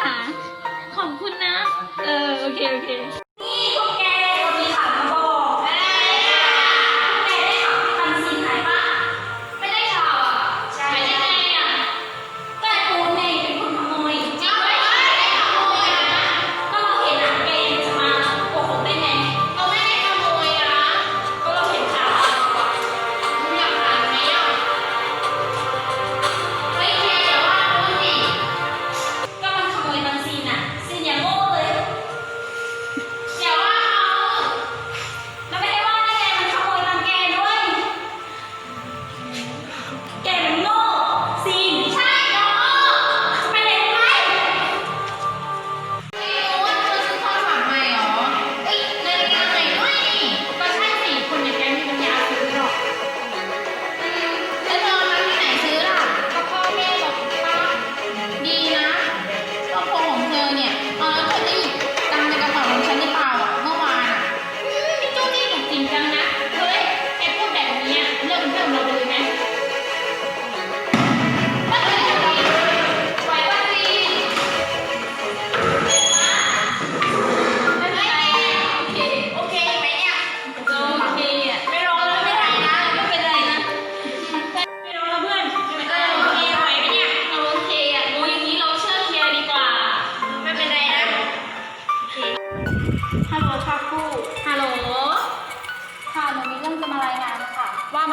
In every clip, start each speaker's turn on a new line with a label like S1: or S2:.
S1: หา
S2: ขอ
S1: บคุณนะ เออ โอเค โอเค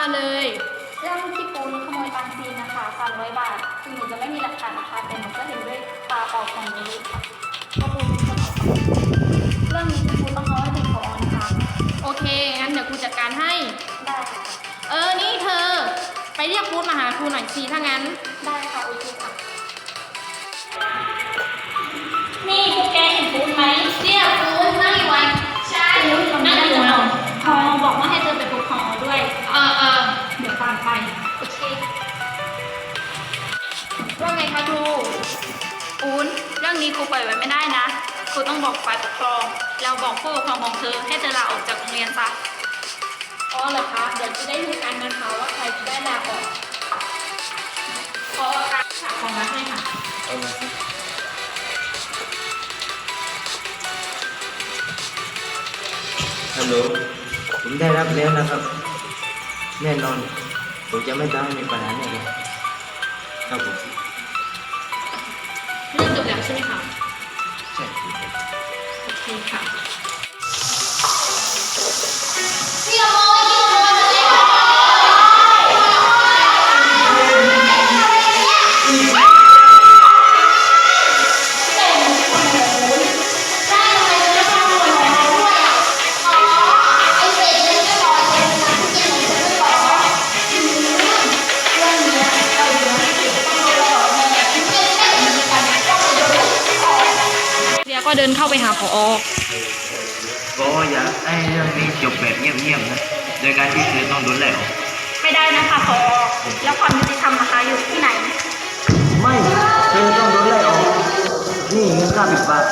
S1: าเลย เรื่องที่ปูน
S2: ขโมย
S1: บาง
S2: ซีนนะ
S1: คะ300บาทคือหนู
S2: จะไม่มีหลักฐานนะคะแต่หนูก็เห็นด้วยตาเปล่าของหนูว่าปูนเป็นคนเอาเรื่องนี้คุณปูต้องร้องให้ของผอนะคะ
S1: โอเค งั้นเดี๋ยวครูจัดการให้
S2: ได้ค่ะ
S1: เออ นี่เธอ ไปเรียกปูนมาหาครูหน่อยสิถ้างั้น
S2: ได้ค่ะโอเคค่ะ
S3: นี่คุกแกเห็นปูนไหม
S1: เรียกปูนนั่งไว้ใช่
S3: นั่งอยู่
S1: รื่
S3: องนี้ครูปล่อยไว้ไม่ได้นะครูต้องบอกฝ่ายปกครองแล้วบอกผู้ปกครองของเธอให้เธอลาออกจากโรงเรียนซะ
S1: อ๋อเหรอคะเดี๋ยวจะได้รู้กันนะคะว่าใครจะได้ลาออกขอการฝากของรักให้ค่ะ
S4: เอามาสิฮัลโหลผมได้รับแล้วนะครับ แน่นอน ผมจะไม่ทำให้มีปัญหาแน่เลยครับผม
S1: ใช่ไหมคะ
S4: ใช่ครับ
S1: โอเคค่ะ
S2: เรียก็เดินเข้า
S1: ไปหาผอ
S4: ก็อยากให้เรื่องนี้จบแบบเงียบๆนะ โดยการที่เธอต้องโดนไล่ออก
S3: ไม่ได้นะคะพอแล้วความยุติธรรมนะคะอยู่ที่ไหน
S4: ไม่เธอต้องโดนไล่ออก นี่เงินค่าบิดบาท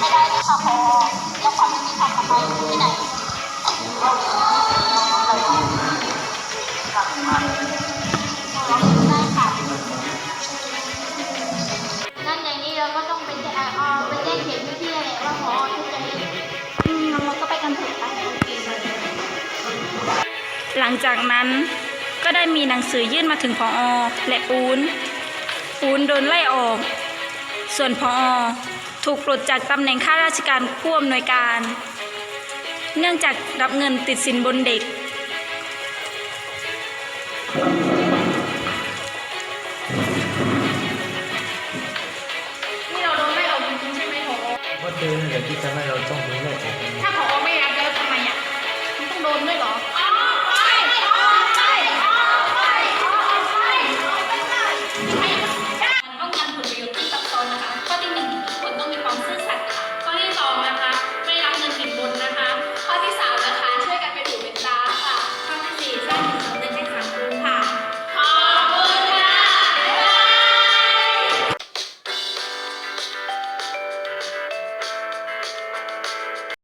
S3: ไม่
S2: ได้
S3: นะ
S2: คะพอแล้วความยุติธรรมของเรอยู่ที่ไหนได้ค่ะนั่นอย่างนี้เราก็ต้องไปแจ้งเอ่อไปแจ้งเขตพื้นที่แหละว่าพอทุกใจ
S3: อืมงั้นเราก็ไปกันเถอะไปหลังจากนั้นก็ได้มีหนังสือยื่นมาถึงพออและปูนปูนโดนไล่ออก ส่วนพออ ถูกปลดจากตำแหน่งข้าราชการผู้อำนวยการ เนื่องจากรับเงินติดสินบนเด็ก
S1: นี่เราโดนไล่ออกจริงๆใช่ไหมผอ
S4: เพราะเธอนั่นแหละที่ทำให้เราต้องโดนไล่ออก
S1: ถ้าผอไม่รับแล้วทำไมอะมันต้องโดนด้วยเหรอ